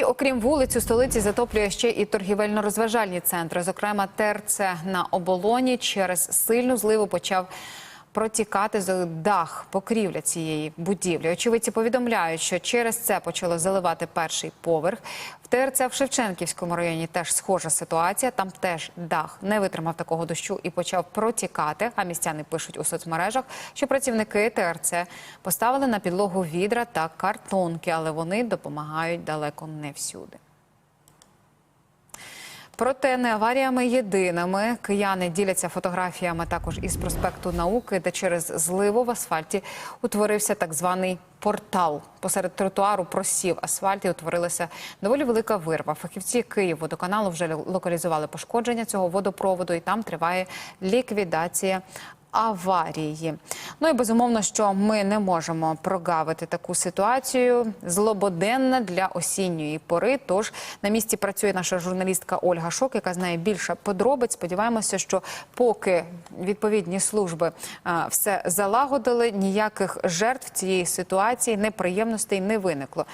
І окрім вулиць, у столиці затоплює ще і торгівельно-розважальні центри. Зокрема, терце на оболоні через сильну зливу почав протікати дах покрівля цієї будівлі. Очевидці повідомляють, що через це почало заливати перший поверх. В ТРЦ в Шевченківському районі теж схожа ситуація. Там теж дах не витримав такого дощу і почав протікати. А містяни пишуть у соцмережах, що працівники ТРЦ поставили на підлогу відра та картонки, але вони допомагають далеко не всюди. Проте не аваріями єдиними. Кияни діляться фотографіями також із проспекту науки, де через зливу в асфальті утворився так званий портал. Посеред тротуару просів асфальт і утворилася доволі велика вирва. Фахівці Київводоканалу вже локалізували пошкодження цього водопроводу, і там триває ліквідація. Аварії, ну і безумовно, що ми не можемо прогавити таку ситуацію злободенна для осінньої пори. Тож на місці працює наша журналістка Ольга Шок, яка знає більше подробиць. Сподіваємося, що поки відповідні служби все залагодили, ніяких жертв цієї ситуації неприємностей не виникло.